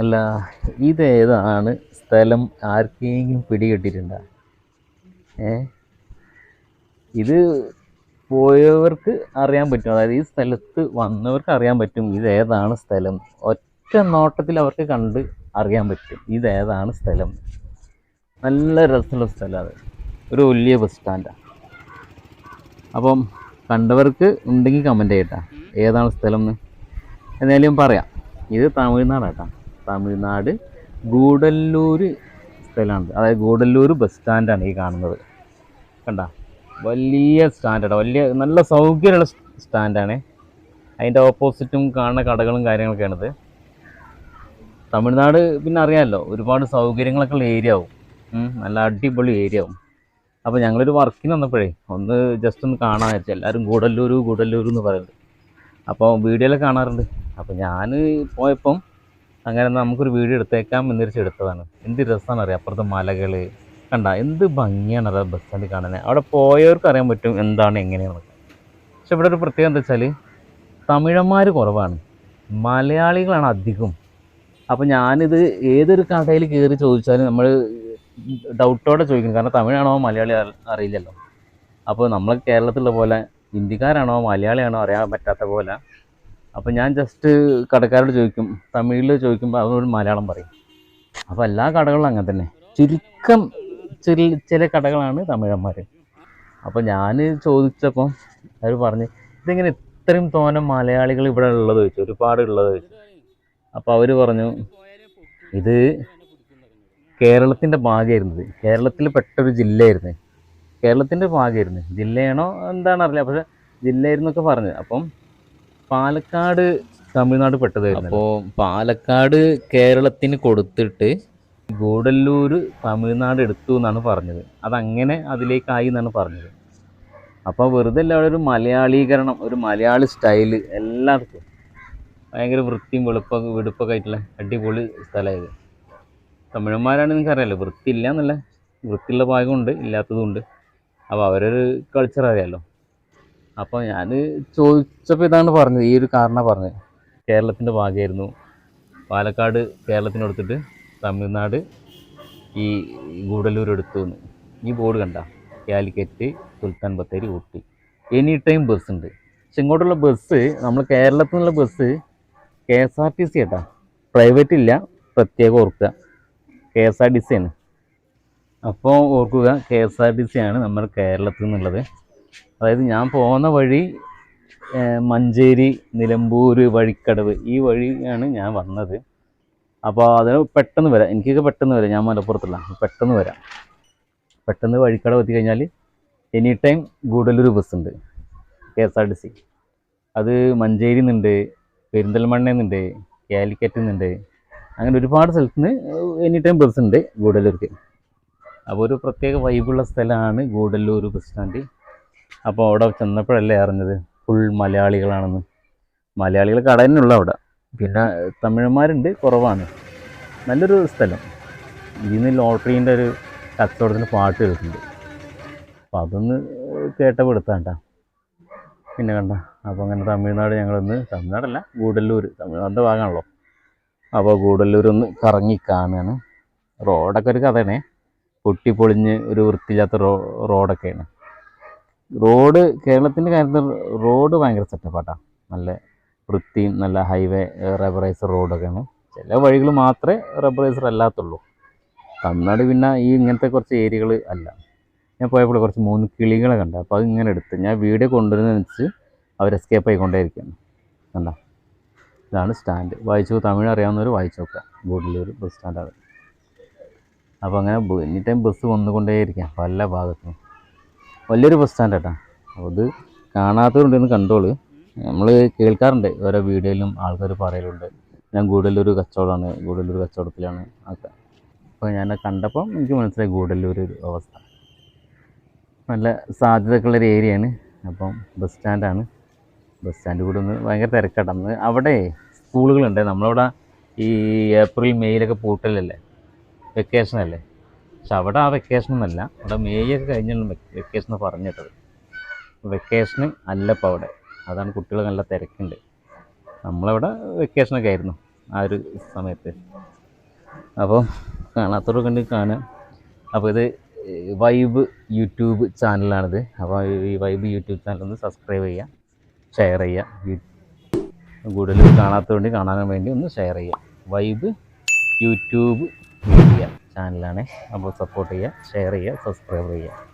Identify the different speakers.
Speaker 1: അല്ല ഏതാണ്? സ്ഥലം ആർക്കെങ്കിലും പിടികിട്ടിട്ടുണ്ടോ? ഏ? ഇത് പോയവർക്ക് അറിയാൻ പറ്റും. അതായത് ഈ സ്ഥലത്ത് വന്നവർക്ക് അറിയാൻ പറ്റും ഇതേതാണ് സ്ഥലം. ഒറ്റ നോട്ടത്തിൽ അവർക്ക് കണ്ട് അറിയാൻ പറ്റും ഇതേതാണ് സ്ഥലം. നല്ല രസമുള്ള സ്ഥലമാണ് ഒരു വലിയ ബസ് സ്റ്റാൻഡാണ് അപ്പം കണ്ടവർക്ക് ഉണ്ടെങ്കിൽ കമന്റ് ചെയ്യട്ടാ. ഏതാണ് സ്ഥലം എന്ന്. എന്തായാലും പറയാം. ഇത് തമിഴ്നാടാട്ടാ തമിഴ്നാട് ഗൂഡല്ലൂർ സ്ഥലമാണ്. അതായത് ഗൂഡല്ലൂർ ബസ് സ്റ്റാൻഡാണ് ഈ കാണുന്നത്. കണ്ട? വലിയ സ്റ്റാൻഡാണ് വലിയ നല്ല സൗകര്യമുള്ള സ്റ്റാൻഡാണ് അതിന്റെ ഓപ്പോസിറ്റും കാണുന്ന കടകളും കാര്യങ്ങളൊക്കെയാണിത് തമിഴ്നാട് പിന്നെ അറിയാമല്ലോ ഒരുപാട് സൗകര്യങ്ങളൊക്കെ ഉള്ള ഏരിയ ആവും. നല്ല അടിപൊളി ഏരിയ ആവും. അപ്പോൾ ഞങ്ങളൊരു വർക്കിന് വന്നപ്പോഴേ ഒന്ന് ജസ്റ്റ് ഒന്ന് കാണാൻ വെച്ചാൽ എല്ലാവരും ഗൂഡല്ലൂർ ഗൂഡല്ലൂർ എന്ന് പറയുന്നത്. അപ്പോൾ വീഡിയോയിലൊക്കെ കാണാറുണ്ട്. അപ്പോൾ ഞാൻ പോയപ്പം അങ്ങനെ നമുക്കൊരു വീഡിയോ എടുത്തേക്കാം എന്നിരിച്ച് എടുത്തതാണ് എന്ത് രസമാണ് അറിയാം അപ്പുറത്തെ മലകൾ കണ്ട എന്ത് ഭംഗിയാണ് അത് ബസ് സ്റ്റാൻഡിൽ കാണാൻ അവിടെ പോയവർക്ക് അറിയാൻ പറ്റും എന്താണ് എങ്ങനെയാണ് പക്ഷെ ഇവിടെ ഒരു പ്രത്യേകത എന്താ വെച്ചാൽ തമിഴന്മാർ കുറവാണ്. മലയാളികളാണ് അധികം. അപ്പോൾ ഞാനിത് ഏതൊരു കടയിൽ കയറി ചോദിച്ചാലും നമ്മൾ ഡൗട്ടോടെ ചോദിക്കും കാരണം തമിഴാണോ മലയാളി അറിയില്ലല്ലോ. അപ്പോൾ നമ്മൾ കേരളത്തിലുള്ള പോലെ ഹിന്ദിക്കാരാണോ മലയാളിയാണോ അറിയാൻ പറ്റാത്ത പോലെ അപ്പോൾ ഞാൻ ജസ്റ്റ് കടക്കാരോട് ചോദിക്കും തമിഴിൽ ചോദിക്കുമ്പോൾ അവരോട് മലയാളം പറയും. അപ്പോൾ എല്ലാ കടകളും അങ്ങനെ തന്നെ. ചുരുക്കം ചില ചില കടകളാണ് തമിഴന്മാർ അപ്പോൾ ഞാൻ ചോദിച്ചപ്പോൾ അവർ പറഞ്ഞ് ഇതെങ്ങനെ ഇത്രയും തോനെ മലയാളികൾ ഇവിടെ ഉള്ളത് ചോദിച്ചു ഒരുപാട് ഉള്ളത് ചോദിച്ചു അപ്പോൾ അവർ പറഞ്ഞു ഇത് കേരളത്തിന്റെ ഭാഗമായിരുന്നത് കേരളത്തിൽ പെട്ടൊരു ജില്ലയായിരുന്നു. കേരളത്തിന്റെ ഭാഗമായിരുന്നു ജില്ലയാണോ എന്താണെന്നറിയില്ല പക്ഷെ ജില്ലയായിരുന്നൊക്കെ പറഞ്ഞു. അപ്പം പാലക്കാട് തമിഴ്നാട് പെട്ടതായിരുന്നു. അപ്പോ പാലക്കാട് കേരളത്തിന് കൊടുത്തിട്ട് ഗൂഡല്ലൂർ തമിഴ്നാട് എടുത്തു എന്നാണ് പറഞ്ഞത്. അതങ്ങനെ അതിലേക്കായി എന്നാണ് പറഞ്ഞത്. അപ്പോൾ വെറുതെ എല്ലാവരും ഒരു മലയാളീകരണം ഒരു മലയാളി സ്റ്റൈൽ എല്ലാവർക്കും. ഭയങ്കര വൃത്തിയും വെളുപ്പൊക്കെ വെടുപ്പൊക്കെ ആയിട്ടുള്ള അടിപൊളി സ്ഥലമായത്. തമിഴന്മാരാണ് നിങ്ങൾക്ക് അറിയാലോ വൃത്തിയില്ല എന്നല്ല. വൃത്തിയുള്ള ഭാഗമുണ്ട് ഇല്ലാത്തതും ഉണ്ട്. അപ്പോൾ അവരൊരു കൾച്ചർ അറിയാലോ. അപ്പോൾ ഞാൻ ചോദിച്ചപ്പോൾ ഇതാണ് പറഞ്ഞത് ഈ ഒരു കാരണം പറഞ്ഞത്. കേരളത്തിന്റെ ഭാഗമായിരുന്നു. പാലക്കാട് കേരളത്തിന് കൊടുത്തിട്ട് തമിഴ്നാട് ഈ ഗൂഡല്ലൂർ എടുത്തു ഈ ബോർഡ് കണ്ട Calicut Sultan Bathery Ooty. Any time bus ഉണ്ട്. പക്ഷെ ഇങ്ങോട്ടുള്ള ബസ് നമ്മൾ കേരളത്തിൽ നിന്നുള്ള bus K S R T C കേട്ടാ പ്രൈവറ്റ് ഇല്ല പ്രത്യേകം ഓർക്കുക. K S R T C ആണ്. അപ്പോൾ ഓർക്കുക K S R T C ആണ് നമ്മൾ കേരളത്തിൽ നിന്നുള്ളത്. അതായത് ഞാൻ പോകുന്ന വഴി മഞ്ചേരി നിലമ്പൂർ വഴിക്കടവ് ഈ വഴിയാണ് ഞാൻ വന്നത്. അപ്പോൾ അതിന് പെട്ടെന്ന് വരാം. എനിക്കൊക്കെ പെട്ടെന്ന് വരാം. ഞാൻ മലപ്പുറത്തുള്ള പെട്ടെന്ന് വരാം. പെട്ടെന്ന് വഴിക്കടവ് എത്തിക്കഴിഞ്ഞാൽ എനി ടൈം ഗൂഡല്ലൂർ ബസ് ഉണ്ട്. K S R T C. അത് മഞ്ചേരി നിന്നുണ്ട് പെരിന്തൽമണ്ണയിൽ നിന്നുണ്ട് കാലിക്കറ്റിൽ നിന്നുണ്ട് അങ്ങനെ ഒരുപാട് സ്ഥലത്ത് നിന്ന് എനി ടൈം ബസ് ഉണ്ട് ഗൂഡല്ലൂർക്ക്. അപ്പോൾ ഒരു പ്രത്യേക വൈബുള്ള സ്ഥലമാണ് ഗൂഡല്ലൂർ ബസ് സ്റ്റാൻഡ് അപ്പോൾ അവിടെ ചെന്നപ്പോഴല്ലേ അറിഞ്ഞത്? ഫുൾ മലയാളികളാണെന്ന്. മലയാളികൾ കടന്നുള്ളൂ അവിടെ. പിന്നെ തമിഴന്മാരുണ്ട് കുറവാണ്. നല്ലൊരു സ്ഥലം. ഇതിന് ലോട്ടറീന്റെ ഒരു കച്ചവടത്തിന് പാട്ട് കേൾക്കുന്നുണ്ട് അപ്പോൾ അതൊന്ന് കേട്ടപ്പോൾ കേട്ടോ പിന്നെ കണ്ട അപ്പോൾ അങ്ങനെ തമിഴ്നാട് ഞങ്ങളൊന്ന് തമിഴ്നാടല്ല ഗൂഡല്ലൂർ തമിഴ്നാടിന്റെ ഭാഗമാണല്ലോ. അപ്പോൾ ഗൂഡല്ലൂർ ഒന്ന് കറങ്ങി കാണുകയാണ് റോഡൊക്കെ ഒരു കഥയാണേ. പൊട്ടിപ്പൊളിഞ്ഞ് ഒരു വൃത്തിയില്ലാത്ത റോ റോഡൊക്കെയാണ്. റോഡ് കേരളത്തിന്റെ കാര്യത്തിൽ റോഡ് ഭയങ്കര സെറ്റപ്പാട്ടാണ് നല്ല വൃത്തിയും നല്ല ഹൈവേ റബ്ബറൈസർ റോഡൊക്കെയാണ്. ചില വഴികൾ മാത്രമേ റബ്ബറൈസർ അല്ലാത്തുള്ളൂ. തമിഴ്നാട് പിന്നെ ഈ ഇങ്ങനത്തെ കുറച്ച് ഏരിയകൾ അല്ല. ഞാൻ പോയപ്പോൾ കുറച്ച് മൂന്ന് കിളികളെ കണ്ട. അപ്പോൾ അത് ഇങ്ങനെ എടുത്ത് ഞാൻ വീഡിയോ കൊണ്ടുവരുന്നതനുസരിച്ച് അവർ എസ്കേപ്പ് ആയിക്കൊണ്ടേയിരിക്കുകയാണ്. കണ്ട? ഇതാണ് സ്റ്റാൻഡ് വായിച്ചു? തമിഴ് അറിയാവുന്നവർ വായിച്ചു നോക്കുക. ബോട്ടിലൊരു ബസ് സ്റ്റാൻഡാണ് അപ്പോൾ അങ്ങനെ എനി ടൈം ബസ് വന്നുകൊണ്ടേയിരിക്കാം പല ഭാഗത്തും. വലിയൊരു ബസ് സ്റ്റാൻഡ് കേട്ടോ അപ്പോൾ ഇത് കാണാത്തവരുണ്ടെന്ന് കണ്ടോളൂ. നമ്മൾ കേൾക്കാറുണ്ട്. ഓരോ വീഡിയോയിലും ആൾക്കാർ പറയലുണ്ട്. ഞാൻ ഗൂഡല്ലൂർ കച്ചവടമാണ്. ഗൂഡല്ലൂർ കച്ചവടത്തിലാണ് ഒക്കെ അപ്പോൾ ഞാൻ കണ്ടപ്പം എനിക്ക് മനസ്സിലായി ഗൂഡല്ലൂർ ഒരു അവസ്ഥ. നല്ല സാധ്യതയൊക്കെയുള്ളൊരു ഏരിയയാണ്. അപ്പം ബസ് സ്റ്റാൻഡാണ് ബസ് സ്റ്റാൻഡ് കൂടെ ഒന്ന് ഭയങ്കര തിരക്കാട്ടോ. അന്ന് അവിടെ സ്കൂളുകളുണ്ട്. നമ്മളവിടെ ഈ ഏപ്രിൽ മെയ്യിലൊക്കെ പൂട്ടലല്ലേ? വെക്കേഷനല്ലേ പക്ഷെ അവിടെ ആ വെക്കേഷൻ എന്നല്ല അവിടെ മെയ് ഒക്കെ കഴിഞ്ഞാണ് വെക്കേഷൻ പറഞ്ഞിട്ടത്. വെക്കേഷന് അല്ല ഇപ്പോൾ അവിടെ. അതാണ് കുട്ടികൾ നല്ല തിരക്കുണ്ട്. നമ്മളവിടെ വെക്കേഷനൊക്കെ ആയിരുന്നു ആ ഒരു സമയത്ത്. അപ്പോൾ കാണാത്തവരൊക്കെ ഉണ്ടെങ്കിൽ കാണാം അപ്പോൾ ഇത് വൈബ് യൂട്യൂബ് ചാനലാണിത് അപ്പോൾ ഈ വൈബ് യൂട്യൂബ് ചാനൽ ഒന്ന് സബ്സ്ക്രൈബ് ചെയ്യുക ഷെയർ ചെയ്യുക. കൂടുതൽ കാണാത്തതുകൊണ്ട് കാണാൻ വേണ്ടി ഒന്ന് ഷെയർ ചെയ്യുക. വൈബ് യൂട്യൂബ് ചാനലാണ് അപ്പോൾ സപ്പോർട്ട് ചെയ്യുക ഷെയർ ചെയ്യുക സബ്സ്ക്രൈബ് ചെയ്യുക.